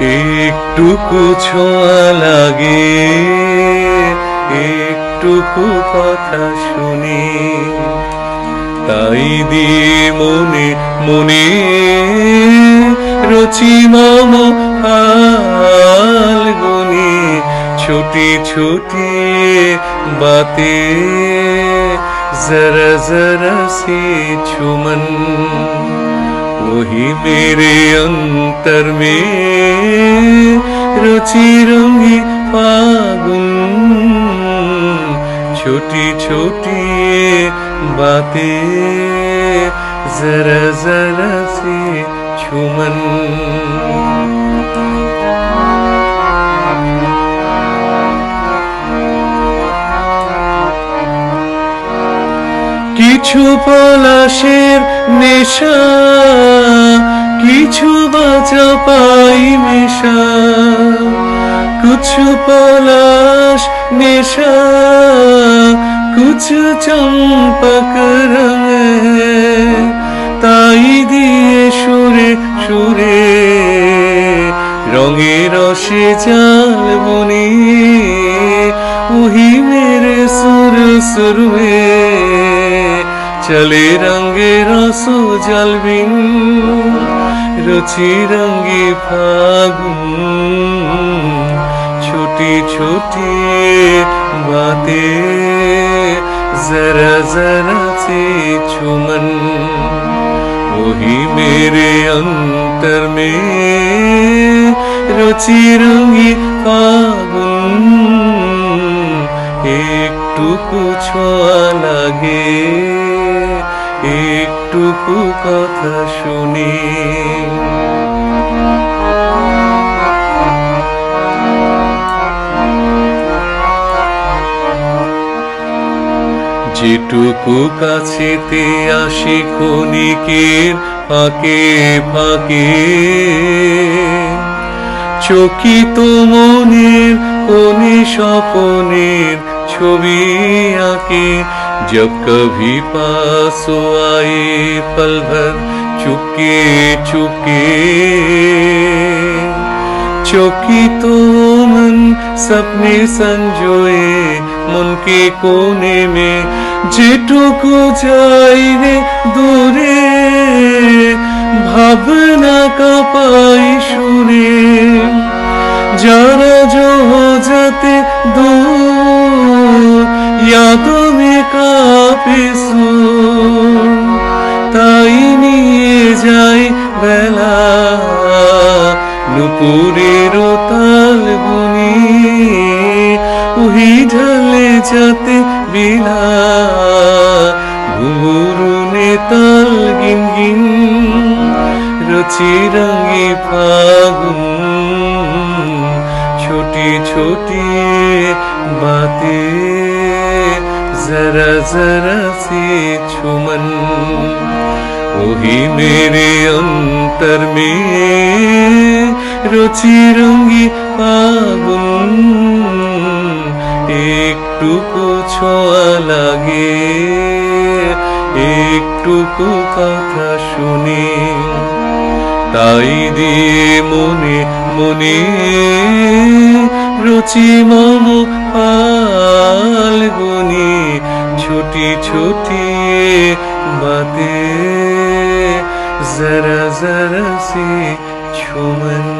একটুকু ছোঁয়া লাগে, একটুকু কথা শুনে। তাই দিয়ে মনে মনে রচি মম ফালগুনি ছুটি ছুটি বাতে জরা জরা সে ছুমন वही मेरे अंतर में रुचि रंगी फागुन छोटी छोटी बातें जरा जरा सी छुमन কিছু পলাশের নেশা, কিছু বাঁচা পাই মেশা। কিছু পলাশ নেশা, কিছু চম্পক রঙে। তাই দিয়ে সুরে সুরে রঙে রসে চাল বনে উহি মেরে সুর সুর চলে রঙে রসু জলবিন, রুচি রঙে ফাগুন। ছুটি ছুটি বাতে জরা জরা সে চুমন। ওহি মেরে অন্তর মে রুচি রঙি ফাগুন। একটুকু ছোঁয়া লাগে। একটুকু কথা শুনি। যেটুকু কাছেতে আসে ক্ষণিকের ফাঁকে ফাঁকে চকিত মনের কোনে স্বপনের ছবি आके जब कभी पास आए पल भर चुके चुके चौकी तो मन सपने संजोए मन के कोने में যেটুকু যাই রে দূরে ভাবনা কাপাই শুনে যারা জহাজাতে দূর यादों পিছু তাই নিয়ে যাই বেলা। নুপুরের তাল বুনি উহি ঢালে যাতে বিলা। ঘুমুরুনে তাল গিন গিন, রচি রঙে ফাগুন। ছোটি ছোটি বাতে। जरा जरा सी छुमन वही मेरे अंतर में रुचि रंगी फागुन একটুকু ছোঁয়া লাগে একটুকু কথা শুনি তাই দিয়ে মনে মনে রুচি মম ফাল্গুনি ছোটি ছোটি বাতে জরা জরা সে ছুমন